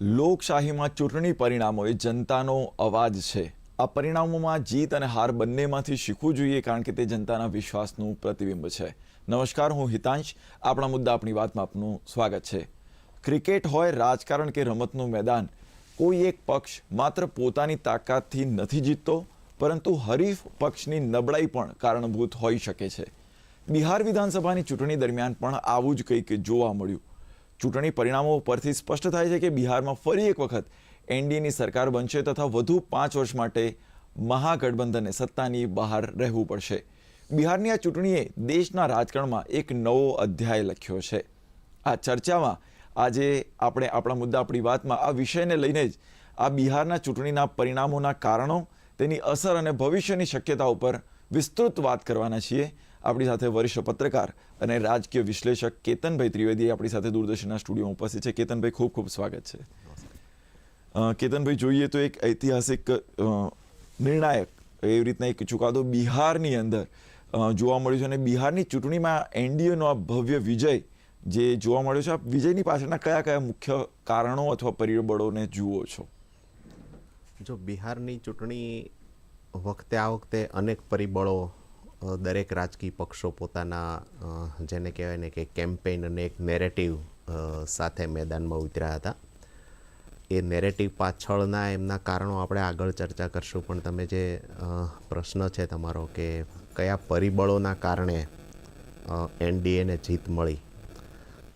લોકશાહીમાં ચૂંટણી પરિણામો એ જનતાનો અવાજ છે. આ પરિણામોમાં જીત અને હાર બંનેમાંથી શીખવું જોઈએ કારણ કે તે જનતાના વિશ્વાસનું પ્રતિબિંબ છે. નમસ્કાર, હું હિતાંશ. આપણા મુદ્દા આપણી વાતમાં આપનું સ્વાગત છે. ક્રિકેટ હોય, રાજકારણ કે રમતનું મેદાન કોઈ એક પક્ષ માત્ર પોતાની તાકાતથી નથી જીતતો, પરંતુ હરીફ પક્ષની નબળાઈ પણ કારણભૂત હોઈ શકે છે. બિહાર વિધાનસભાની ચૂંટણી દરમિયાન પણ આવું જ કંઈક જોવા મળ્યું. ચૂંટણી પરિણામો પરથી સ્પષ્ટ થાય છે કે બિહારમાં ફરી એક વખત એનડીએની સરકાર બનશે તથા વધુ પાંચ વર્ષ માટે મહાગઠબંધનને સત્તાની બહાર રહેવું પડશે. બિહારની આ ચૂંટણીએ દેશના રાજકારણમાં એક નવો અધ્યાય લખ્યો છે. આ ચર્ચામાં આજે આપણે આપણા મુદ્દા, આપણી વાતમાં આ વિષયને લઈને જ આ બિહારના ચૂંટણીના પરિણામોના કારણો, તેની અસર અને ભવિષ્યની શક્યતા ઉપર વિસ્તૃત વાત કરવાના છીએ. આપણી સાથે વરિષ્ઠ પત્રકાર અને રાજકીય વિશ્લેષક કેતનભાઈ ત્રિવેદી આપણી સાથે દૂરદર્શનના સ્ટુડિયોમાં ઉપસ્થિત છે. કેતનભાઈ, ખૂબ ખૂબ સ્વાગત છે. કેતનભાઈ, જોઈએ તો એક ઐતિહાસિક નિર્ણાયક એવી રીતના એક ચુકાદો બિહારની અંદર જોવા મળ્યો છે અને બિહારની ચૂંટણીમાં એનડીએનો આ ભવ્ય વિજય જે જોવા મળ્યો છે આ વિજયની પાછળના કયા કયા મુખ્ય કારણો અથવા પરિબળોને જુઓ છો? જો બિહારની ચૂંટણી વખતે આ વખતે અનેક પરિબળો દરેક રાજકીય પક્ષો પોતાના જેને કહેવાય ને કે કેમ્પેઇન અને એક નેરેટિવ સાથે મેદાનમાં ઉતર્યા હતા. એ નેરેટિવ પાછળના એમના કારણો આપણે આગળ ચર્ચા કરશું, પણ તમે જે પ્રશ્ન છે તમારો કે કયા પરિબળોના કારણે એનડીએને જીત મળી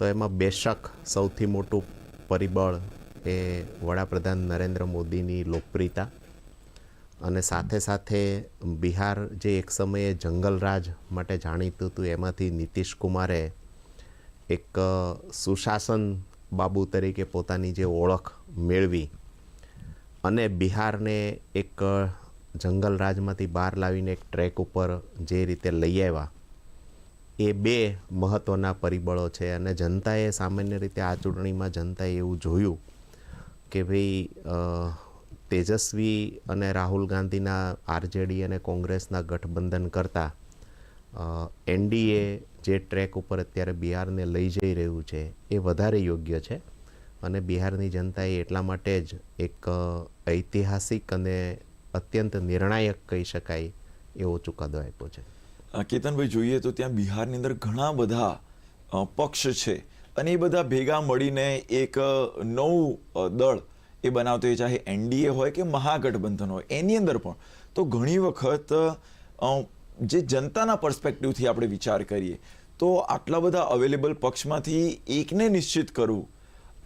તો એમાં બેશક સૌથી મોટું પરિબળ એ વડાપ્રધાન નરેન્દ્ર મોદીની લોકપ્રિયતા અને સાથે સાથે બિહાર જે એક સમયે જંગલરાજ માટે જાણીતું હતું, એમાંથી નીતિશ કુમારે એક સુશાસન બાબુ તરીકે પોતાની જે ઓળખ મેળવી અને બિહારને એક જંગલરાજમાંથી બહાર લાવીને એક ટ્રેક ઉપર જે રીતે લઈ આવ્યા એ બે મહત્ત્વના પરિબળો છે અને જનતાએ સામાન્ય રીતે આ ચૂંટણીમાં જનતાએ એવું જોયું કે ભાઈ તેજસ્વી અને રાહુલ ગાંધીના આરજેડી અને કોંગ્રેસના ગઠબંધન કરતાં એનડીએ જે ટ્રેક ઉપર અત્યારે બિહારને લઈ જઈ રહ્યું છે એ વધારે યોગ્ય છે અને બિહારની જનતાએ એટલા માટે જ એક ઐતિહાસિક અને અત્યંત નિર્ણાયક કહી શકાય એવો ચુકાદો આપ્યો છે. કેતનભાઈ, જોઈએ તો ત્યાં બિહારની અંદર ઘણા બધા પક્ષ છે અને એ બધા ભેગા મળીને એક નવું દળ એ બનાવતો હોય, ચાહે એનડીએ હોય કે મહાગઠબંધન હોય, એની અંદર પણ. તો ઘણી વખત જે જનતાના પર્સપેક્ટિવથી આપણે વિચાર કરીએ, તો આટલા બધા અવેલેબલ પક્ષમાંથી એકને નિશ્ચિત કરવું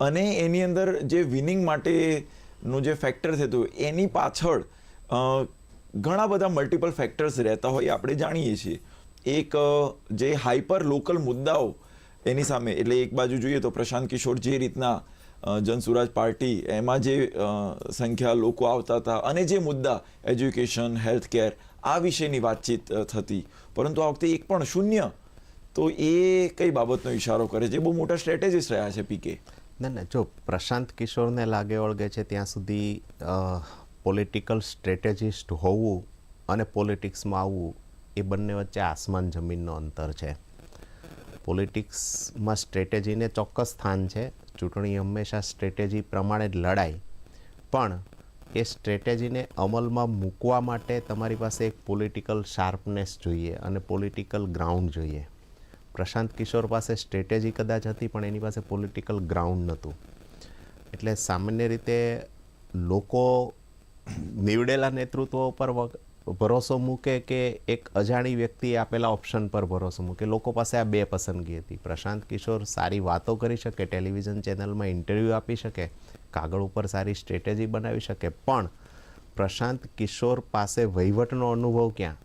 અને એની અંદર જે વિનિંગ માટેનું જે ફેક્ટર થતું એની પાછળ ઘણા બધા મલ્ટિપલ ફેક્ટર્સ રહેતા હોય આપણે જાણીએ છીએ. એક જે હાઈપર લોકલ મુદ્દાઓ એની સામે, એટલે એક બાજુ જોઈએ તો પ્રશાંત કિશોર જે રીતના જનસુરાજ પાર્ટી એમાં જે સંખ્યા લોકો આવતા હતા અને જે મુદ્દા એજ્યુકેશન હેલ્થ કેર આ વિશેની વાતચીત થતી. પરંતુ આ વખતે એક પણ શૂન્ય તો એ કઈ બાબતનો ઇશારો કરે છે? બહુ મોટા સ્ટ્રેટેજીસ રહ્યા છે પીકે ના ના, જો પ્રશાંત કિશોરને લાગે વળગે છે, ત્યાં સુધી પોલિટિકલ સ્ટ્રેટેજિસ્ટ હોવું અને પોલિટિક્સમાં આવવું એ બંને વચ્ચે આસમાન જમીનનો અંતર છે. પોલિટિક્સમાં સ્ટ્રેટેજીને ચોક્કસ સ્થાન છે. ચૂંટણી હંમેશા સ્ટ્રેટેજી પ્રમાણે જ લડાય. પણ એ સ્ટ્રેટેજીને અમલમાં મૂકવા માટે તમારી પાસે એક પોલિટિકલ શાર્પનેસ જોઈએ અને પોલિટિકલ ગ્રાઉન્ડ જોઈએ. પ્રશાંત કિશોર પાસે સ્ટ્રેટેજી કદાચ હતી, પણ એની પાસે પોલિટિકલ ગ્રાઉન્ડ નહોતું. એટલે સામાન્ય રીતે લોકો નીવડેલા નેતૃત્વ પર ભરોસો મૂકે કે એક અજાણી વ્યક્તિ આપેલા ઓપ્શન પર ભરોસો મૂકે? લોકો પાસે આ બે પસંદગી હતી. પ્રશાંત કિશોર સારી વાતો કરી શકે ટેલિવિઝન ચેનલમાં ઇન્ટરવ્યૂ આપી શકે, કાગળ ઉપર સારી સ્ટ્રેટેજી બનાવી શકે, પણ પ્રશાંત કિશોર પાસે વહીવટનો અનુભવ ક્યાં?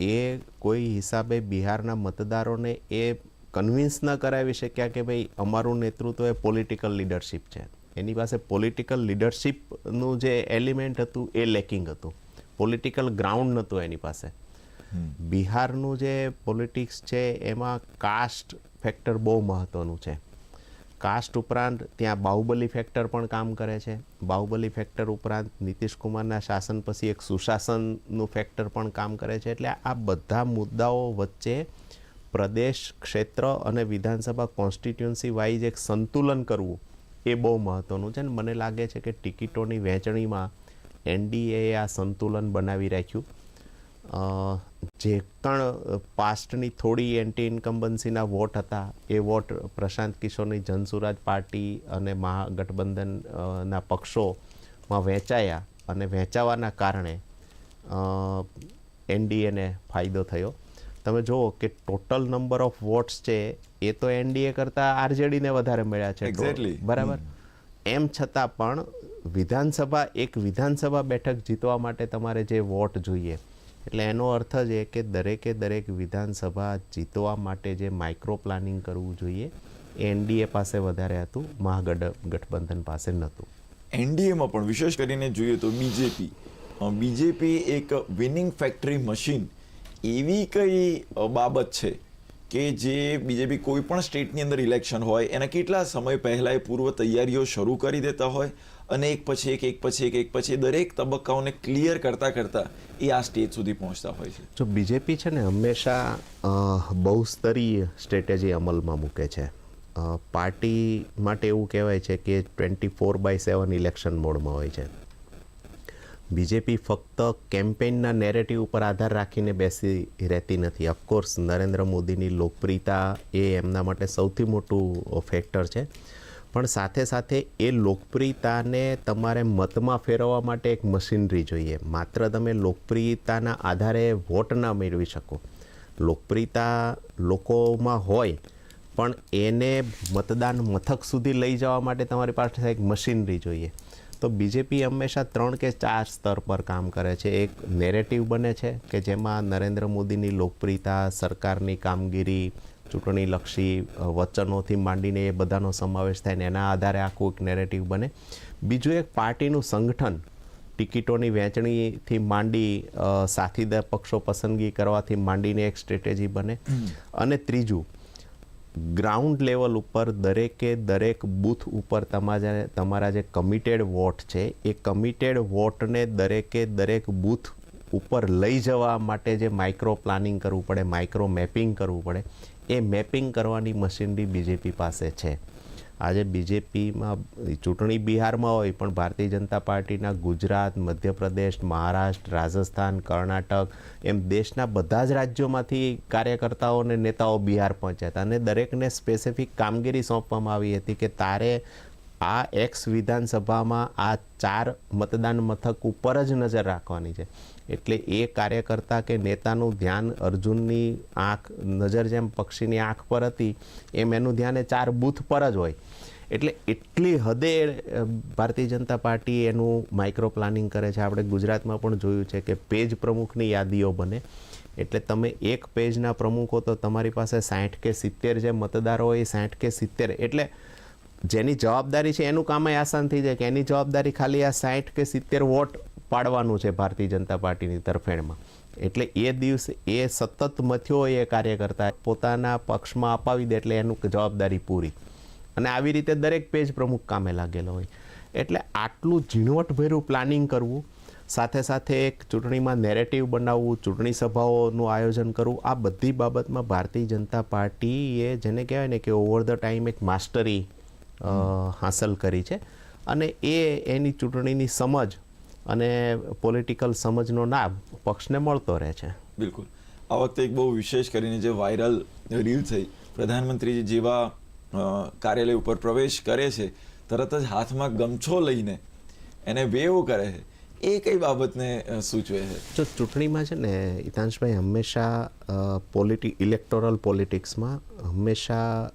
એ કોઈ હિસાબે બિહારના મતદારોને એ કન્વિન્સ ન કરાવી શક્યા કે ભાઈ, અમારું નેતૃત્વ એ પોલિટિકલ લીડરશિપ છે. એની પાસે પોલિટિકલ લીડરશિપનું જે એલિમેન્ટ હતું એ લેકિંગ હતું. પોલિટિકલ ગ્રાઉન્ડ નહોતું એની પાસે. બિહારનું જે પોલિટિક્સ છે એમાં કાસ્ટ ફેક્ટર બહુ મહત્ત્વનું છે. કાસ્ટ ઉપરાંત ત્યાં બાહુબલી ફેક્ટર પણ કામ કરે છે. બાહુબલી ફેક્ટર ઉપરાંત નીતિશ કુમારના શાસન પછી એક સુશાસનનું ફેક્ટર પણ કામ કરે છે. એટલે આ બધા મુદ્દાઓ વચ્ચે પ્રદેશ ક્ષેત્ર અને વિધાનસભા કોન્સ્ટિટ્યુન્સી વાઇઝ એક સંતુલન કરવું એ બહુ મહત્ત્વનું છે ને મને લાગે છે કે ટિકિટોની વહેંચણીમાં એનડીએ આ સંતુલન બનાવી રાખ્યું. જે પણ પાસ્ટની થોડી એન્ટી ઇન્કમ્બન્સીના વોટ હતા, એ વોટ પ્રશાંત કિશોરની જનસુરાજ પાર્ટી અને મહાગઠબંધન ના પક્ષોમાં વહેંચાયા અને વહેંચાવાના કારણે એનડીએને ફાયદો થયો. તમે જુઓ કે ટોટલ નંબર ઓફ વોટ્સ છે એ તો એનડીએ કરતાં આરજેડીને વધારે મળ્યા છે. બરાબર? એમ છતાં પણ વિધાનસભા એક વિધાનસભા બેઠક જીતવા માટે તમારે જે વોટ જોઈએ એટલે એનો અર્થ જ એ કે દરેકે દરેક વિધાનસભા જીતવા માટે જે માઇક્રો પ્લાનિંગ કરવું જોઈએ એ એનડીએ પાસે વધારે હતું મહાગઢ ગઠબંધન પાસે નહોતું. એનડીએમાં પણ વિશેષ કરીને જોઈએ તો બીજેપી બીજેપી એક વિનિંગ ફેક્ટરી મશીન એવી કઈ બાબત છે કે જે બીજેપી કોઈ પણ સ્ટેટની અંદર ઇલેક્શન હોય, એના કેટલા સમય પહેલાં એ પૂર્વ તૈયારીઓ શરૂ કરી દેતા હોય અને એક પછી એક એક પછી એક એક પછી દરેક તબક્કાઓને ક્લિયર કરતાં કરતાં એ આ સ્ટેજ સુધી પહોંચતા હોય છે. જો બીજેપી છે ને હંમેશા બહુસ્તરીય સ્ટ્રેટેજી અમલમાં મૂકે છે. પાર્ટી માટે એવું કહેવાય છે કે twenty four by seven election મોડમાં હોય છે. બીજેપી ફક્ત કેમ્પેઇનના નેરેટિવ ઉપર આધાર રાખીને બેસી રહેતી નથી. ઓફકોર્સ નરેન્દ્ર મોદીની લોકપ્રિયતા એ એમના માટે સૌથી મોટું ફેક્ટર છે. પણ સાથે સાથે એ લોકપ્રિયતાને તમારે મતમાં ફેરવવા માટે એક મશીનરી જોઈએ. માત્ર તમે લોકપ્રિયતાના આધારે વોટ ના મેળવી શકો. લોકપ્રિયતા લોકોમાં હોય, પણ એને મતદાન મથક સુધી લઈ જવા માટે તમારી પાસે એક મશીનરી જોઈએ. તો બીજેપી હંમેશા ત્રણ કે ચાર સ્તર પર કામ કરે છે. એક નેરેટિવ બને છે કે જેમાં નરેન્દ્ર મોદીની લોકપ્રિયતા સરકારની કામગીરી ચૂંટણીલક્ષી વચનોથી માંડીને એ બધાનો સમાવેશ થાય ને એના આધારે આખું એક નેરેટિવ બને. બીજું એક પાર્ટીનું સંગઠન ટિકિટોની વહેંચણીથી માંડી સાથીદાર પક્ષો પસંદગી કરવાથી માંડીને એક સ્ટ્રેટેજી બને. અને ત્રીજું ગ્રાઉન્ડ લેવલ ઉપર દરેકે દરેક બૂથ ઉપર તમારા તમારા જે કમિટેડ વોટ છે, એ કમિટેડ વોટને દરેકે દરેક બૂથ ઉપર લઈ જવા માટે જે માઇક્રો પ્લાનિંગ કરવું પડે માઇક્રો મેપિંગ કરવું પડે, એ મેપિંગ કરવાની મશીનરી બીજેપી પાસે છે. આજે બીજેપીમાં ચૂંટણી બિહારમાં હોય, પણ ભારતીય જનતા પાર્ટીના ગુજરાત, મધ્યપ્રદેશ, મહારાષ્ટ્ર, રાજસ્થાન, કર્ણાટક એમ દેશના બધા જ રાજ્યોમાંથી કાર્યકર્તાઓ અને નેતાઓ બિહાર પહોંચ્યા હતા. અને દરેકને સ્પેસિફિક કામગીરી સોંપવામાં આવી હતી કે તારે આ એક્સ વિધાનસભામાં આ ચાર મતદાન મથક ઉપર જ નજર રાખવાની છે. એટલે એ કાર્યકર્તા કે નેતાનું ધ્યાન અર્જુનની આંખ, નજર જેમ પક્ષીની આંખ પર હતી, એમ એનું ધ્યાન એ ચાર બૂથ પર જ હોય. એટલે એટલી હદે ભારતીય જનતા પાર્ટી એનું માઇક્રો પ્લાનિંગ કરે છે. આપણે ગુજરાતમાં પણ જોયું છે કે પેજ પ્રમુખની યાદીઓ બને. એટલે તમે એક પેજના પ્રમુખો તો તમારી પાસે સાઠ કે સિત્તેર જે મતદારો હોય એ સાઠ કે સિત્તેર. એટલે જેની જવાબદારી છે એનું કામ આસાન થઈ જાય કે એની જવાબદારી ખાલી આ સાઠ કે સિત્તેર વોટ પાડવાનું છે ભારતીય જનતા પાર્ટીની તરફેણમાં. એટલે એ દિવસે એ સતત મથ્યો એ કાર્યકર્તા પોતાના પક્ષમાં અપાવી દે એટલે એનું જવાબદારી પૂરી. અને આવી રીતે દરેક પેજ પ્રમુખ કામે લાગેલો હોય. એટલે આટલું ઝીણવટભર્યું પ્લાનિંગ કરવું, સાથે સાથે એક ચૂંટણીમાં નેરેટિવ બનાવવું, ચૂંટણી સભાઓનું આયોજન કરવું, આ બધી બાબતમાં ભારતીય જનતા પાર્ટીએ જેને કહેવાય ને કે ઓવર ધ ટાઈમ એક માસ્ટરી હાંસલ કરી છે. અને એ એની ચૂંટણીની સમજ અને પોલિટિકલ સમજનો લાભ પક્ષને મળતો રહે છે. બિલકુલ. આ વખતે એક બહુ વિશેષ કરીને જે વાયરલ રીલ થઈ પ્રધાનમંત્રી જેવા કાર્યાલય ઉપર પ્રવેશ કરે છે તરત જ હાથમાં ગમછો લઈને એને વેવ કરે છે. એ કઈ બાબતને સૂચવે છે? જો ચૂંટણીમાં છે ને હિતાંશભાઈ હંમેશા પોલિટિક ઇલેક્ટોરલ પોલિટિક્સમાં હંમેશા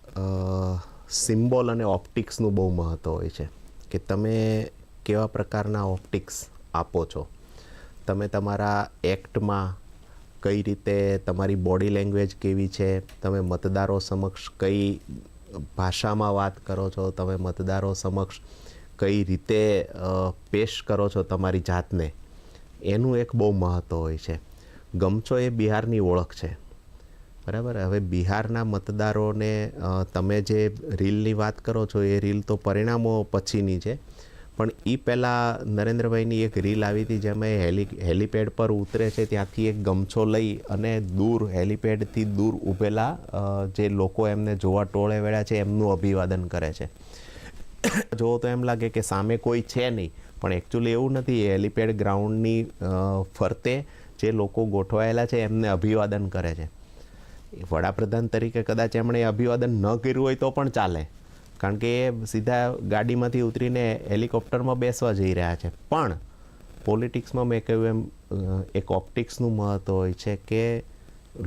સિમ્બોલ અને ઓપ્ટિક્સનું બહુ મહત્ત્વ હોય છે. કે તમે કેવા પ્રકારના ઓપ્ટિક્સ આપો છો? તમે તમારા એક્ટમાં કઈ રીતે, તમારી બોડી લેંગ્વેજ કેવી છે? તમે મતદારો સમક્ષ કઈ ભાષામાં વાત કરો છો? તમે મતદારો સમક્ષ કઈ રીતે પેશ કરો છો તમારી જાતને? એનું એક બહુ મહત્ત્વ હોય છે. ગમછો એ બિહારની ઓળખ છે. બરાબર? હવે બિહારના મતદારોને તમે જે રીલની વાત કરો છો, એ રીલ તો પરિણામો પછીની છે. પણ એ પહેલાં નરેન્દ્રભાઈની એક રીલ આવી હતી જેમાં હેલી, હેલીપેડ પર ઉતરે છે, ત્યાંથી એક ગમછો લઈ અને દૂર, હેલીપેડથી દૂર ઊભેલા જે લોકો એમને જોવા ટોળે વેળા છે, એમનું અભિવાદન કરે છે. જોવો તો એમ લાગે કે સામે કોઈ છે નહીં, પણ એકચ્યુઅલી એવું નથી. હેલીપેડ ગ્રાઉન્ડની ફરતે જે લોકો ગોઠવાયેલા છે, એમને અભિવાદન કરે છે. વડાપ્રધાન તરીકે કદાચ એમણે અભિવાદન ન કર્યું હોય તો પણ ચાલે. કારણ કે એ સીધા ગાડીમાંથી ઉતરીને હેલિકોપ્ટરમાં બેસવા જઈ રહ્યા છે. પણ પોલિટિક્સમાં મેં કહ્યું એમ એક ઓપ્ટિક્સનું મહત્ત્વ હોય છે કે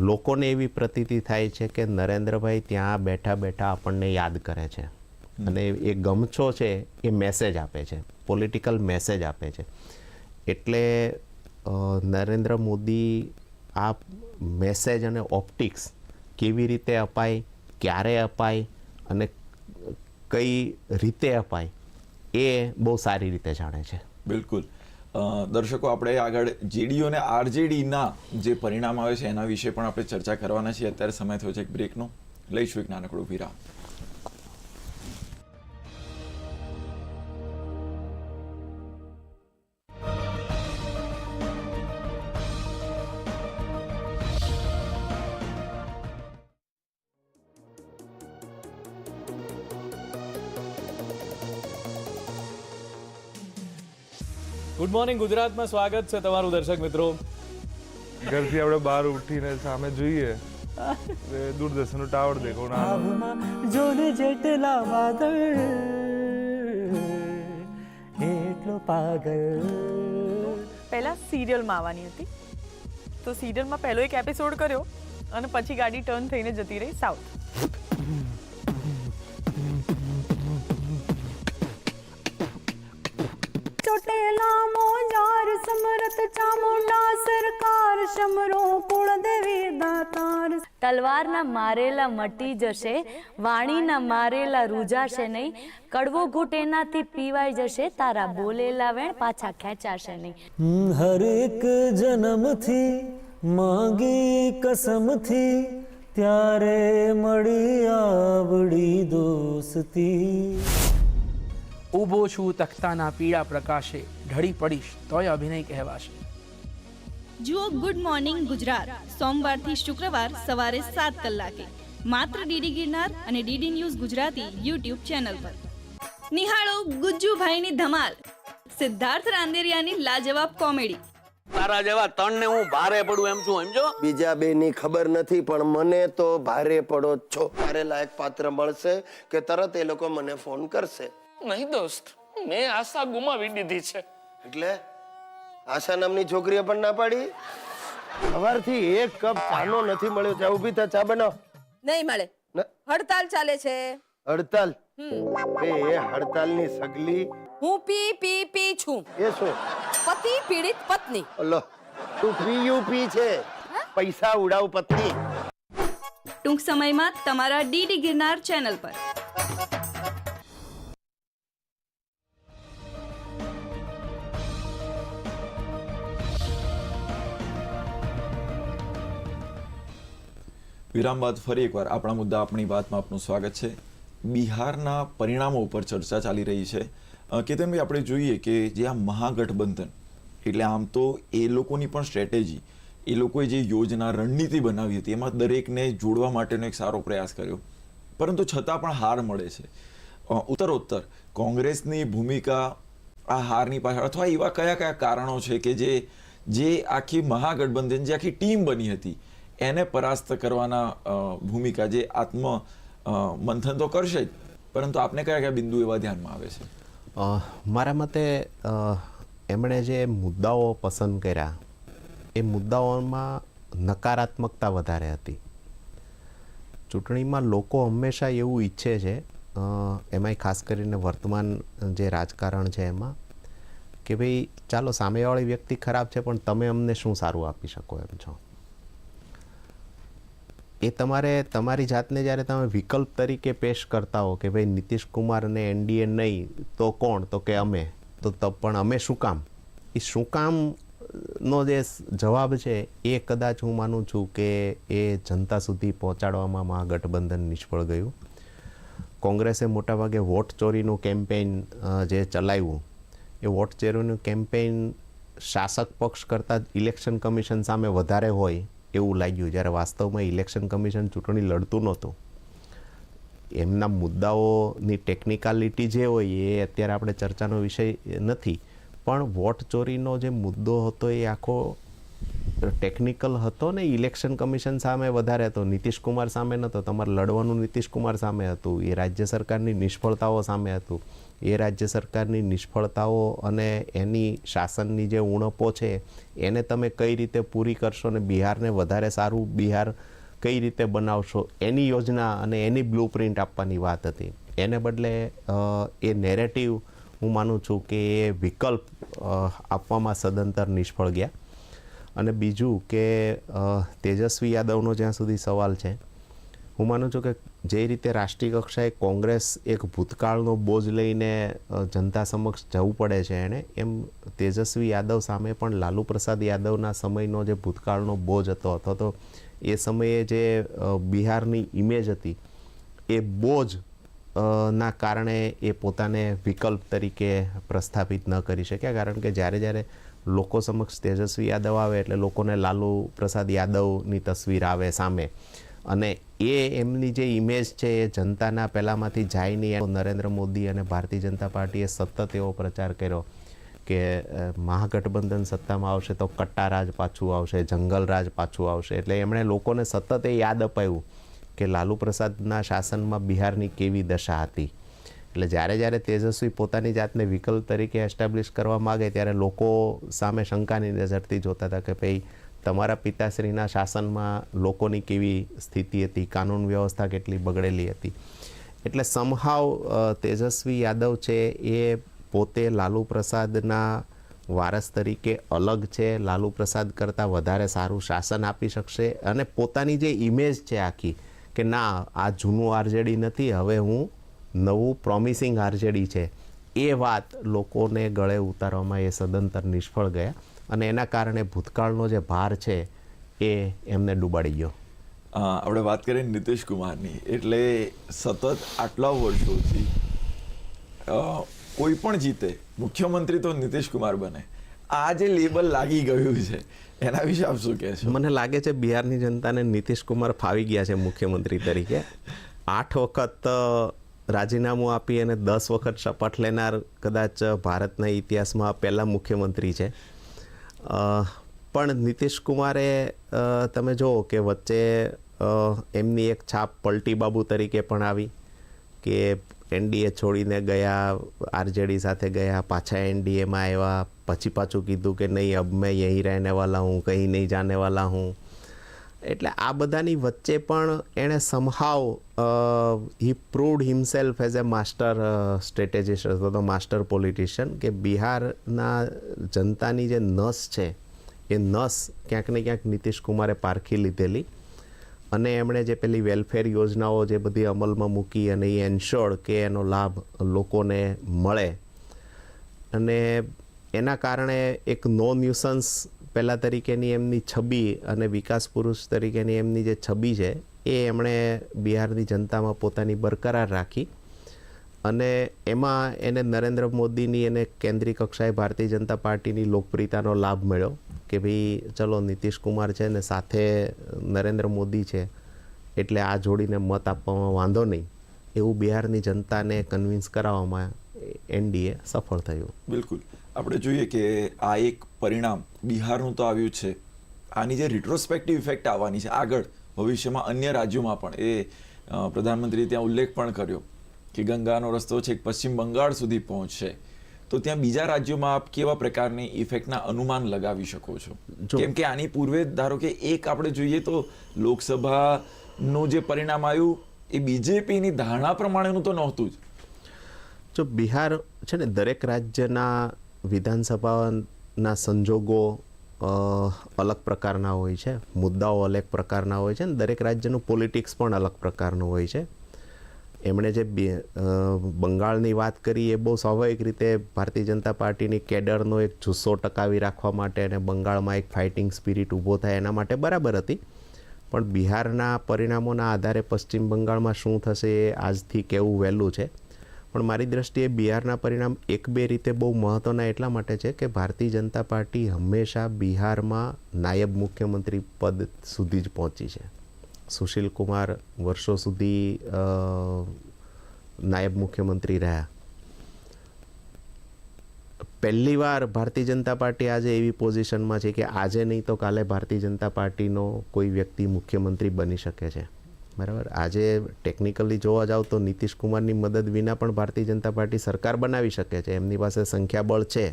લોકોને એવી પ્રતીતિ થાય છે કે નરેન્દ્રભાઈ ત્યાં બેઠા બેઠા આપણને યાદ કરે છે. અને એ ગમછો છે એ મેસેજ આપે છે. પોલિટિકલ મેસેજ આપે છે. એટલે નરેન્દ્ર મોદી આ મેસેજ અને ઓપ્ટિક્સ કેવી રીતે અપાય, ક્યારે અપાય અને કઈ રીતે અપાય, એ બહુ સારી રીતે જાણે છે. બિલકુલ. દર્શકો, આપણે આગળ જેડીયુ અને આરજેડીના જે પરિણામ આવે છે એના વિશે પણ આપણે ચર્ચા કરવાના છીએ. અત્યારે સમય થયો છે એક બ્રેકનો લઈશું એક નાનકડું વિરામ. મોર્નિંગ ગુજરાતમાં સ્વાગત છે તમારું દર્શક મિત્રો. ઘરથી આપણે બહાર ઉઠીને સામે જોઈએ. એટલે દૂરદર્શનનું ટાવર દેખો ના જોને જેટલા વાદળ એટલો પાગલ. પહેલા સિરિયલમાં આવવાની હતી. તો સિરિયલમાં પહેલો એક એપિસોડ કર્યો અને પછી ગાડી ટર્ન થઈને જતી રહી સાઉથ ચોટેલા મોજાર સમરત ચામુંડા સરકાર શમરો કુળદેવી દાતાર. તલવારના મારેલા મટી જશે, વાણીના મારેલા રૂજાશે નહીં, કડવો ઘૂટ એનાથી પીવાઈ જશે, તારા બોલેલા વેણ પાછા ખેંચાશે નહીં. હરેક જન્મથી માગી કસમથી, ત્યારે મળી આવડી દોસ્તી. ઊભો છું તખ્તાના પીળા પ્રકાશે ઢળી પડીશ તોય અભિનય કહેવાશે. જુઓ ગુડ મોર્નિંગ ગુજરાત. સોમવારથી શુક્રવાર સવારે સાત કલાકે. માત્ર ડીડી ગિરનાર અને DD news Gujarati YouTube channel પર. નિહાળો ગુજ્જુભાઈની ધમાલ. સિદ્ધાર્થ રાંદેરિયાની લાજવાબ કોમેડી. તારા જેવા ત્રણ ને હું ભારે પડું એમ છું સમજો? બીજા બેની ખબર નથી પણ મને તો ભારે પડો છો. મારે લાયક પાત્ર મળશે કે તરત એ લોકો મને ફોન કરશે. નહીં દોસ્ત મેં આશા ગુમાવી દીધી છે. એટલે આશા નામની છોકરીએ પણ ના પાડી? સવારથી એક કપ ચાનો નથી મળ્યો. ચા ઊભી થા ચા બનાવ. નહીં મળે. હડતાલ ચાલે છે. હડતાલ? એ હડતાલની સગલી. હું પી પી પી છું. એ શું? પતિ પીડિત પત્ની. અલ્લો તું પી યુ પી છે. પૈસા ઉડાવ પત્ની. ટૂંક સમયમાં તમારા ડીડી ગિરનાર ચેનલ પર. વિરામ બાદ ફરી એકવાર આપણા મુદ્દા આપણી વાતમાં આપનું સ્વાગત છે. બિહારના પરિણામો ઉપર ચર્ચા ચાલી રહી છે. કેતનભાઈ, આપણે જોઈએ કે જે આ મહાગઠબંધન, એટલે આમ તો એ લોકોની પણ સ્ટ્રેટેજી, એ લોકોએ જે યોજના રણનીતિ બનાવી હતી, એમાં દરેકને જોડવા માટેનો એક સારો પ્રયાસ કર્યો. પરંતુ છતાં પણ હાર મળે છે. ઉત્તરોત્તર, કોંગ્રેસની ભૂમિકા આ હારની પાછળ, અથવા એવા કયા કયા કારણો છે કે જે જે આખી મહાગઠબંધન, જે આખી ટીમ બની હતી એને પરાસ્ત કરવાના ભૂમિકા જે આત્મ મંથન તો કરશે જ. પરંતુ આપને કયા કયા બિંદુ એવા ધ્યાનમાં આવે છે? મારા મતે એમણે જે મુદ્દાઓ પસંદ કર્યા, એ મુદ્દાઓમાં નકારાત્મકતા વધારે હતી. ચૂંટણીમાં લોકો હંમેશા એવું ઈચ્છે છે એમાંય ખાસ કરીને વર્તમાન જે રાજકારણ છે એમાં, કે ભાઈ ચાલો સામેવાળી વ્યક્તિ ખરાબ છે, પણ તમે અમને શું સારું આપી શકો એમ છો? એ તમારે, તમારી જાતને જ્યારે તમે વિકલ્પ તરીકે પેશ કરતા હો કે ભાઈ નીતિશ કુમાર અને એનડીએ નહીં, તો કોણ? તો કે અમે. તો પણ અમે શું કામ? એ શું કામ નો જે જવાબ છે એ કદાચ હું માનું છું કે એ જનતા સુધી પહોંચાડવામાં મહાગઠબંધન નિષ્ફળ ગયું. કોંગ્રેસે મોટાભાગે વોટ ચોરીનું કેમ્પેઇન જે ચલાવ્યું, એ વોટ ચોરીનું કેમ્પેઇન શાસક પક્ષ કરતાં ઇલેક્શન કમિશન સામે વધારે હોય એવું લાગ્યું જ્યારે વાસ્તવમાં ઇલેક્શન કમિશન ચૂંટણી લડતું નહોતું. એમના મુદ્દાઓની ટેકનિકાલિટી જે હોય એ અત્યારે આપણે ચર્ચાનો વિષય નથી. પણ વોટ ચોરીનો જે મુદ્દો હતો એ આખો ટેકનિકલ હતો ને ઇલેક્શન કમિશન સામે વધારે હતો. નીતિશ કુમાર સામે નહોતો. તમારે લડવાનું નીતિશ કુમાર સામે હતું. એ રાજ્ય સરકારની નિષ્ફળતાઓ સામે હતું. એ રાજ્ય સરકારની નિષ્ફળતાઓ અને એની શાસનની જે ઉણપો છે, એને તમે કઈ રીતે પૂરી કરશો અને બિહારને વધારે સારું બિહાર કઈ રીતે બનાવશો, એની યોજના અને એની બ્લુ પ્રિન્ટ આપવાની વાત હતી. એને બદલે એ નેરેટિવ હું માનું છું કે એ વિકલ્પ આપવામાં સદંતર નિષ્ફળ ગયા. અને બીજું કે તેજસ્વી યાદવનો જ્યાં સુધી સવાલ છે હું માનું છું કે જે રીતે રાષ્ટ્રીય કક્ષાએ કોંગ્રેસ એક ભૂતકાળનો બોજ લઈને જનતા સમક્ષ જવું પડે છે એણે, એમ તેજસ્વી યાદવ સામે પણ લાલુ પ્રસાદ યાદવના સમયનો જે ભૂતકાળનો બોજ હતો અથવા તો એ સમયે જે બિહારની ઇમેજ હતી, એ બોજ ના કારણે એ પોતાને વિકલ્પ તરીકે પ્રસ્થાપિત ન કરી શક્યા. કારણ કે જ્યારે જ્યારે લોકો સમક્ષ તેજસ્વી યાદવ આવે એટલે લોકોને લાલુ પ્રસાદ યાદવની તસવીર આવે સામે. અને એ એમની જે ઇમેજ છે, એ જનતાના પહેલાંમાંથી જાય નહીં નરેન્દ્ર મોદી અને ભારતીય જનતા પાર્ટીએ સતત એવો પ્રચાર કર્યો કે મહાગઠબંધન સત્તામાં આવશે તો કટ્ટારાજ પાછું આવશે, જંગલરાજ પાછું આવશે. એટલે એમણે લોકોને સતત એ યાદ અપાયું કે લાલુ પ્રસાદના શાસનમાં બિહારની કેવી દશા હતી. એટલે જ્યારે જ્યારે તેજસ્વી પોતાની જાતને વિકલ્પ તરીકે એસ્ટાબ્લિશ કરવા માગે, ત્યારે લોકો સામે શંકાની નજરથી જોતા હતા કે ભાઈ તમારા પિતાશ્રીના શાસનમાં લોકોની કેવી સ્થિતિ હતી? કાનૂન વ્યવસ્થા કેટલી બગડેલી હતી? એટલે સમહાવ તેજસ્વી યાદવ છે એ પોતે લાલુ પ્રસાદના વારસ તરીકે અલગ છે. લાલુ પ્રસાદ કરતાં વધારે સારું શાસન આપી શકશે અને પોતાની જે ઇમેજ છે આખી કે ના, આ જૂનું આરજેડી નથી, હવે હું નવું પ્રોમિસિંગ આરજેડી છે. એ વાત લોકોને ગળે ઉતારવામાં એ સદંતર નિષ્ફળ ગયા. અને એના કારણે ભૂતકાળનો જે ભાર છે એ એમને ડૂબાડી ગયો. આપણે વાત કરીએ નીતિશ કુમારની. એટલે સતત આટલા વર્ષોથી કોઈ પણ જીતે મુખ્યમંત્રી તો નીતિશ કુમાર બને. આ જે લેબલ લાગી ગયું છે એના વિશે આપ શું કહેશો? મને લાગે છે બિહારની જનતાને નીતિશ કુમાર ફાવી ગયા છે મુખ્યમંત્રી તરીકે. આઠ વખત રાજીનામું આપી અને દસ વખત શપથ લેનાર કદાચ ભારતના ઇતિહાસમાં પહેલા મુખ્યમંત્રી છે. પણ નીતિશ કુમારે તમે જુઓ કે વચ્ચે એમની એક છાપ પલટી બાબુ તરીકે પણ આવી કે એનડીએ છોડીને ગયા, આરજેડી સાથે ગયા, પાછા એનડીએમાં આવ્યા, પછી પાછું કીધું કે નહીં, અબ મેં યહીં રહેને વાલા હું કંઈ નહીં જાને વાલા હું. એટલે આ બધાની વચ્ચે પણ એણે somehow he proved himself as a master strategist અથવા તો માસ્ટર પોલિટિશિયન કે બિહારના જનતાની જે નસ છે, એ નસ ક્યાંક ને ક્યાંક નીતિશ કુમારે પારખી લીધેલી. અને એમણે જે પેલી વેલફેર યોજનાઓ જે બધી અમલમાં મૂકી અને એ એન્શ્યોર્ડ કે એનો લાભ લોકોને મળે. અને એના કારણે એક નો ન્યુસન્સ પહેલાં તરીકેની એમની છબી અને વિકાસ પુરુષ તરીકેની એમની જે છબી છે, એ એમણે બિહારની જનતામાં પોતાની બરકરાર રાખી અને એમાં એને નરેન્દ્ર મોદીની એને કેન્દ્રીય કક્ષાએ ભારતીય જનતા પાર્ટીની લોકપ્રિયતાનો લાભ મળ્યો કે ભાઈ, ચલો નીતિશ કુમાર છે ને સાથે નરેન્દ્ર મોદી છે એટલે આ જોડીને મત આપવામાં વાંધો નહીં. એવું બિહારની જનતાને કન્વિન્સ કરાવવામાં એનડીએ સફળ થયું. બિલકુલ. આપણે જોઈએ કે આ એક પરિણામ બિહારનું તો આવ્યું છે. આની જે રિટ્રોસ્પેક્ટિવ ઇફેક્ટ આવવાની છે આગળ ભવિષ્યમાં અન્ય રાજ્યોમાં પણ એ પ્રધાનમંત્રીએ ત્યાં ઉલ્લેખ પણ કર્યો કે ગંગાનો રસ્તો છેક પશ્ચિમ બંગાળ સુધી પહોંચશે. તો ત્યાં બીજા રાજ્યોમાં આપ કેવા પ્રકારની ઇફેક્ટના અનુમાન લગાવી શકો છો? કેમ કે આની પૂર્વે ધારો કે એક આપણે જોઈએ તો લોકસભાનું જે પરિણામ આવ્યું એ બીજેપીની ધારણા પ્રમાણેનું તો નહોતું જ. જો બિહાર છે ને દરેક રાજ્યના વિધાનસભાના સંજોગો અલગ પ્રકારના હોય છે. મુદ્દાઓ અલગ પ્રકારના હોય છે અને દરેક રાજ્યનું પોલિટિક્સ પણ અલગ પ્રકારનું હોય છે. એમણે જે બંગાળની વાત કરી એ બહુ સ્વાભાવિક રીતે ભારતીય જનતા પાર્ટીની કેડરનો એક જુસ્સો ટકાવી રાખવા માટે અને બંગાળમાં એક ફાઇટિંગ સ્પિરિટ ઊભો થાય એના માટે બરાબર હતી. પણ બિહારના પરિણામોના આધારે પશ્ચિમ બંગાળમાં શું થશે એ આજથી કેવું વહેલું છે. પણ મારી દ્રષ્ટિએ બિહારના પરિણામ એક બે રીતે બહુ મહત્ત્વના એટલા માટે છે કે ભારતીય જનતા પાર્ટી હંમેશા બિહારમાં નાયબ મુખ્યમંત્રી પદ સુધી જ પહોંચી છે. સુશીલ કુમાર વર્ષો સુધી નાયબ મુખ્યમંત્રી રહ્યા. પહેલીવાર ભારતીય જનતા પાર્ટી આજે એવી પોઝિશનમાં છે કે આજે નહીં તો કાલે ભારતીય જનતા પાર્ટીનો કોઈ વ્યક્તિ મુખ્યમંત્રી બની શકે છે. બરાબર. આજે ટેકનિકલી જોવા જાવ તો નીતિશ કુમારની મદદ વિના પણ ભારતીય જનતા પાર્ટી સરકાર બનાવી શકે છે. એમની પાસે સંખ્યાબળ છે.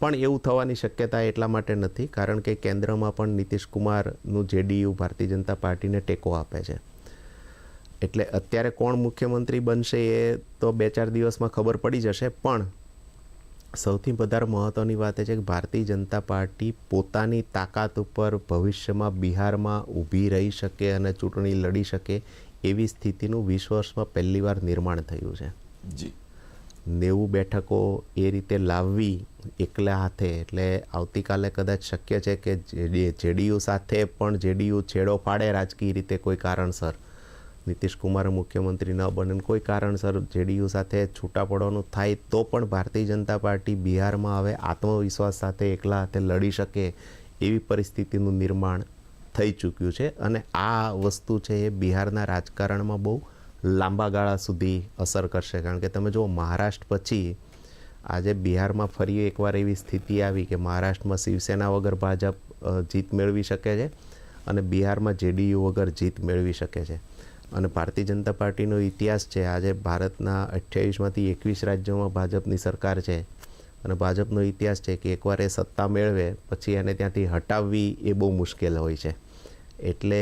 પણ એવું થવાની શક્યતા એટલા માટે નથી, કારણ કે કેન્દ્રમાં પણ નીતિશ કુમારનું જેડીયુ ભારતીય જનતા પાર્ટીને ટેકો આપે છે. એટલે અત્યારે કોણ મુખ્યમંત્રી બનશે એ તો બે ચાર દિવસમાં ખબર પડી જશે, પણ સૌથી વધારે મહત્ત્વની વાત એ છે કે ભારતીય જનતા પાર્ટી પોતાની તાકાત ઉપર ભવિષ્યમાં બિહારમાં ઊભી રહી શકે અને ચૂંટણી લડી શકે એવી સ્થિતિનું વીસ વર્ષમાં પહેલીવાર નિર્માણ થયું છે. જી. નેવું બેઠકો એ રીતે લાવવી એકલા હાથે એટલે આવતીકાલે કદાચ શક્ય છે કે જેડીયુ સાથે પણ જેડીયુ છેડો ફાડે રાજકીય રીતે કોઈ કારણસર. નીતિશ કુમાર મુખ્યમંત્રી ન બને કોઈ કારણસર જેડીયુ સાથે છૂટા પડવાનું થાય તો પણ ભારતીય જનતા પાર્ટી બિહારમાં હવે આત્મવિશ્વાસ સાથે એકલા હાથે લડી શકે એવી પરિસ્થિતિનું નિર્માણ થઈ ચૂક્યું છે અને આ વસ્તુ છે એ બિહારના રાજકારણમાં બહુ લાંબા ગાળા સુધી અસર કરશે. કારણ કે તમે જુઓ, મહારાષ્ટ્ર પછી આજે બિહારમાં ફરી એકવાર એવી સ્થિતિ આવી કે મહારાષ્ટ્રમાં શિવસેના વગર ભાજપ જીત મેળવી શકે છે અને બિહારમાં જેડીયુ વગર જીત મેળવી શકે છે. અને ભારતીય જનતા પાર્ટીનો ઇતિહાસ છે. આજે ભારતના અઠ્યાવીસમાંથી એકવીસ રાજ્યોમાં ભાજપની સરકાર છે. અને ભાજપનો ઇતિહાસ છે કે એકવાર એ સત્તા મેળવે, પછી એને ત્યાંથી હટાવવી એ બહુ મુશ્કેલ હોય છે. એટલે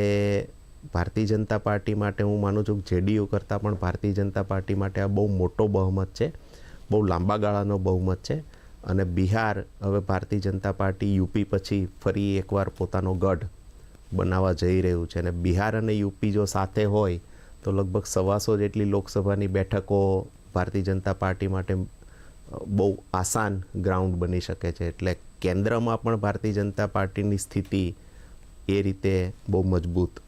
ભારતીય જનતા પાર્ટી માટે હું માનું છું કે જેડીયુ કરતાં પણ ભારતીય જનતા પાર્ટી માટે આ બહુ મોટો બહુમત છે. બહુ લાંબા ગાળાનો બહુમત છે. અને બિહાર, હવે ભારતીય જનતા પાર્ટી યુપી પછી ફરી એકવાર પોતાનો ગઢ બનાવવા જઈ રહ્યું છે અને બિહાર અને યુપી જો સાથે હોય, તો લગભગ સવાસો જેટલી લોકસભાની બેઠકો ભારતીય જનતા પાર્ટી માટે બહુ આસાન ગ્રાઉન્ડ બની શકે છે. એટલે કેન્દ્રમાં પણ ભારતીય જનતા પાર્ટીની સ્થિતિ એ રીતે બહુ મજબૂત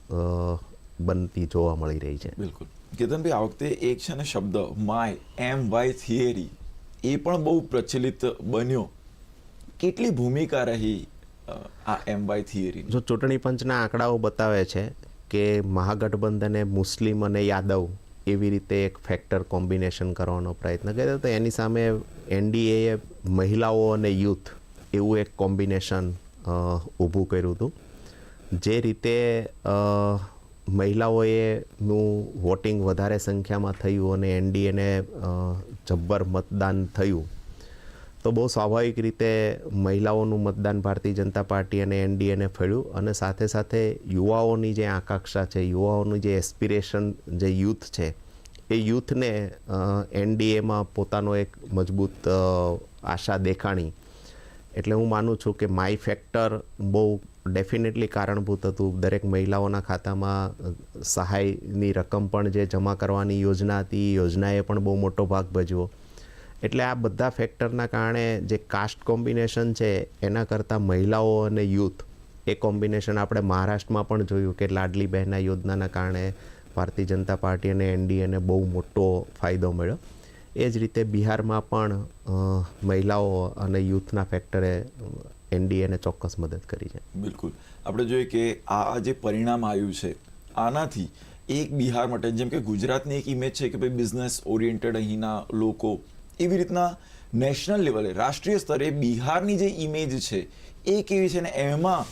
બનતી જોવા મળી રહી છે. બિલકુલ. કેતનભાઈ, આ વખતે એક છે ને શબ્દ માય એમ વાય થિયરી એ પણ બહુ પ્રચલિત બન્યો. કેટલી ભૂમિકા રહી આ એમ બાય થિયરી જો ચૂંટણી પંચના આંકડાઓ બતાવે છે કે મહાગઠબંધને મુસ્લિમ અને યાદવ એવી રીતે એક ફેક્ટર કોમ્બિનેશન કરવાનો પ્રયત્ન કર્યો તો એની સામે એનડીએએ મહિલાઓ અને યુથ એવું એક કોમ્બિનેશન ઊભું કર્યું હતું. જે રીતે મહિલાઓએનું વોટિંગ વધારે સંખ્યામાં થયું અને એનડીએને જબ્બર મતદાન થયું. તો બહુ સ્વાભાવિક રીતે મહિલાઓનું મતદાન ભારતીય જનતા પાર્ટી અને એનડીએને ફળ્યું અને સાથે સાથે યુવાઓની જે આકાંક્ષા છે, યુવાઓનું જે એસ્પિરેશન જે યુથ છે, એ યુથને એનડીએમાં પોતાનો એક મજબૂત આશા દેખાણી. એટલે હું માનું છું કે માય ફેક્ટર બહુ ડેફિનેટલી કારણભૂત હતું. દરેક મહિલાઓના ખાતામાં સહાયની રકમ પણ જે જમા કરવાની યોજના હતી, એ યોજનાએ પણ બહુ મોટો ભાગ ભજવો એટલે આ બધા ફેક્ટરના કારણે જે કાસ્ટ કોમ્બિનેશન છે, એના કરતાં મહિલાઓ અને યુથ એ કોમ્બિનેશન આપણે મહારાષ્ટ્રમાં પણ જોયું કે લાડલી બહેના યોજનાના કારણે ભારતીય જનતા પાર્ટી અને એનડીએને બહુ મોટો ફાયદો મળ્યો. એ જ રીતે બિહારમાં પણ મહિલાઓ અને યુથના ફેક્ટરે એનડીએને ચોક્કસ મદદ કરી છે. બિલકુલ. આપણે જોઈએ કે આ જે પરિણામ આવ્યું છે, આનાથી એક બિહાર માટે, જેમ કે ગુજરાતની એક ઇમેજ છે કે ભાઈ બિઝનેસ ઓરિએન્ટેડ અહીંના લોકો એવી રીતના નેશનલ લેવલે રાષ્ટ્રીય સ્તરે બિહારની જે ઇમેજ છે, એ કેવી છે ને એમાં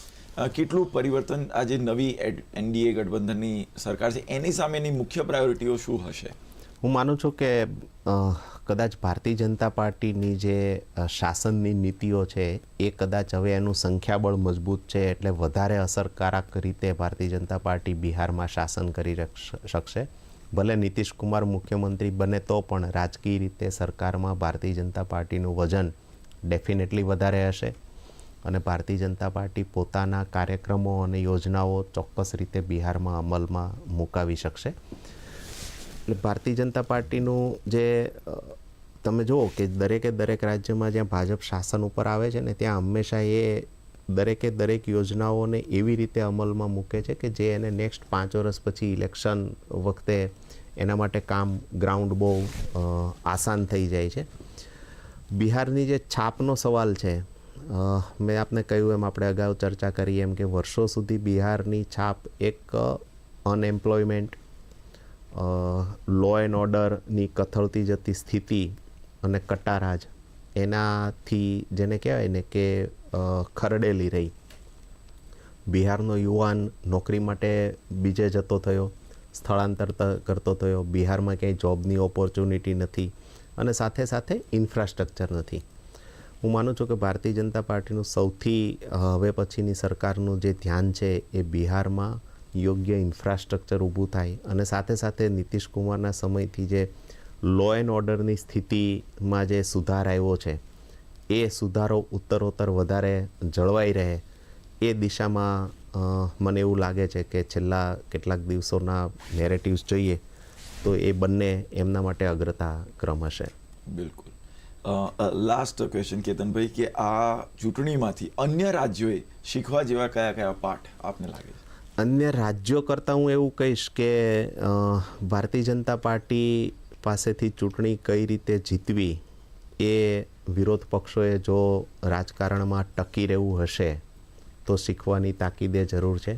કેટલું પરિવર્તન આ જે નવી એનડીએ ગઠબંધનની સરકાર છે, એની સામેની મુખ્ય પ્રાયોરિટીઓ શું હશે? હું માનું છું કે કદાચ ભારતીય જનતા પાર્ટીની જે શાસનની નીતિઓ છે, એ કદાચ હવે એનું સંખ્યાબળ મજબૂત છે, એટલે વધારે અસરકારક રીતે ભારતીય જનતા પાર્ટી બિહારમાં શાસન કરી શકશે. ભલે નીતિશ કુમાર મુખ્યમંત્રી બને તો પણ રાજકીય રીતે સરકારમાં ભારતીય જનતા પાર્ટીનું વજન ડેફિનેટલી વધારે હશે અને ભારતીય જનતા પાર્ટી પોતાના કાર્યક્રમો અને યોજનાઓ ચોક્કસ રીતે બિહારમાં અમલમાં મુકાવી શકશે. એટલે ભારતીય જનતા પાર્ટીનું જે તમે જુઓ કે દરેકે દરેક રાજ્યમાં જ્યાં ભાજપ શાસન ઉપર આવે છે ને, ત્યાં હંમેશા એ દરેકે દરેક યોજનાઓને એવી રીતે અમલમાં મૂકે છે કે જે એને નેક્સ્ટ પાંચ વર્ષ પછી ઇલેક્શન વખતે એના માટે કામ ગ્રાઉન્ડ બહુ આસાન થઈ જાય છે. બિહારની જે છાપનો સવાલ છે મેં આપને કહ્યું એમ આપણે અગાઉ ચર્ચા કરી એમ કે વર્ષો સુધી બિહારની છાપ એક અનએમ્પ્લોયમેન્ટ લો એન્ડ ઓર્ડરની કથળતી જતી સ્થિતિ અને કટારાજ એનાથી જેને કહેવાય ને કે ખરડેલી રહી. બિહારનો યુવાન નોકરી માટે બીજે જતો થયો. સ્થળાંતર કરતો થયો બિહારમાં ક્યાંય જોબની ઓપોર્ચ્યુનિટી નથી અને સાથે સાથે ઇન્ફ્રાસ્ટ્રક્ચર નથી. હું માનું છું કે ભારતીય જનતા પાર્ટીનું સૌથી હવે પછીની સરકારનું જે ધ્યાન છે એ બિહારમાં યોગ્ય ઇન્ફ્રાસ્ટ્રક્ચર ઊભું થાય અને સાથે સાથે નીતિશ કુમારના સમયથી જે લો એન્ડ ઓર્ડરની સ્થિતિમાં જે સુધાર આવ્યો છે, એ સુધારો ઉત્તરોત્તર વધારે જળવાઈ રહે એ દિશામાં મને એવું લાગે છે કે છેલ્લા કેટલાક દિવસોના નેરેટિવ્સ જોઈએ તો એ બંને એમના માટે અગ્રતા ક્રમ હશે. બિલકુલ. લાસ્ટ ક્વેશ્ચન કેતનભાઈ કે આ ચૂંટણીમાંથી અન્ય રાજ્યોએ શીખવા જેવા કયા કયા પાઠ આપને લાગે છે? અન્ય રાજ્યો કરતાં હું એવું કહીશ કે ભારતીય જનતા પાર્ટી પાસેથી ચૂંટણી કઈ રીતે જીતવી એ વિરોધ પક્ષોએ જો રાજકારણમાં ટકી રહેવું હશે તો શીખવાની તાકીદે જરૂર છે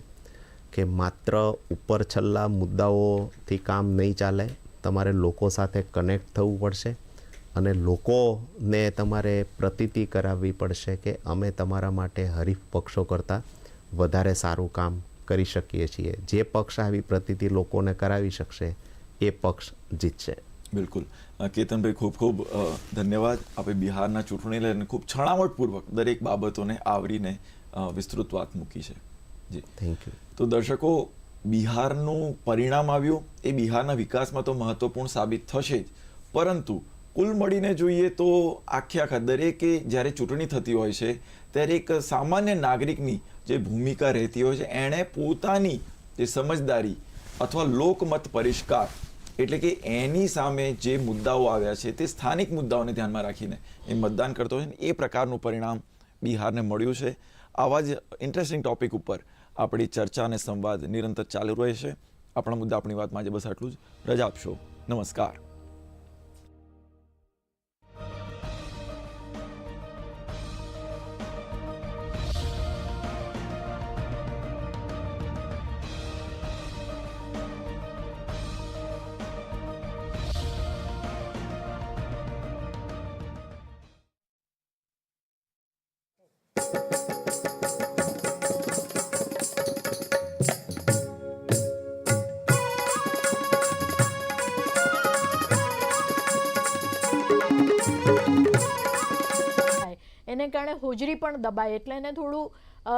કે માત્ર ઉપર છલ્લા મુદ્દાઓથી કામ નહીં ચાલે, તમારે લોકો સાથે કનેક્ટ થવું પડશે અને લોકોને તમારે પ્રતીતિ કરાવવી પડશે કે અમે તમારા માટે હરીફ પક્ષો કરતાં વધારે સારું કામ કરી શકીએ છીએ. જે પક્ષ આવી પ્રતીતિ લોકોને કરાવી શકશે, એ પક્ષ જીતશે. બિલકુલ. કેતનભાઈ, ખૂબ ખૂબ ધન્યવાદ. આપણે બિહારના ચૂંટણી લઈને ખૂબ છણાવટપૂર્વક દરેક બાબતોને આવરીને વિસ્તૃત વાત મૂકી છે. જી. થેન્ક યુ તો દર્શકો બિહારનું પરિણામ આવ્યું. એ બિહારના વિકાસમાં તો મહત્વપૂર્ણ સાબિત થશે જ. પરંતુ કુલ મળીને જોઈએ તો આખે આખા દરેકે જ્યારે ચૂંટણી થતી હોય છે ત્યારે એક સામાન્ય નાગરિકની જે ભૂમિકા રહેતી હોય છે એણે પોતાની જે સમજદારી અથવા લોકમત પરિષ્કાર એટલે કે એની સામે જે મુદ્દાઓ આવ્યા છે તે સ્થાનિક મુદ્દાઓને ધ્યાનમાં રાખીને એ મતદાન કરતો હોય ને એ પ્રકારનું પરિણામ બિહારને મળ્યું છે. આવા જ ઇન્ટરેસ્ટિંગ ટોપિક ઉપર આપણી ચર્ચા અને સંવાદ નિરંતર ચાલુ રહેશે. આપણા મુદ્દા, આપણી વાતમાં આજે બસ આટલું જ. રજા આપશો. નમસ્કાર. એને કારણે હોજરી પણ દબાય એટલે એને થોડું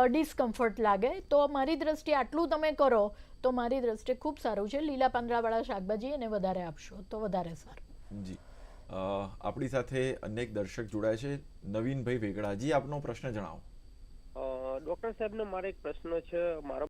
ડિસ્કમ્ફર્ટ લાગે. તો મારી દ્રષ્ટિએ આટલું તમે કરો તો મારી દ્રષ્ટિએ ખૂબ સારું છે. લીલા પાંદડાવાળા શાકભાજી એને વધારે આપશો તો વધારે સારું. જી. અ, આપણી સાથે અનેક દર્શક જોડાય છે. નવીનભાઈ વેગડાજી આપનો પ્રશ્ન જણાવો. ડોક્ટર સાહેબનો મારે એક પ્રશ્ન છે. મારા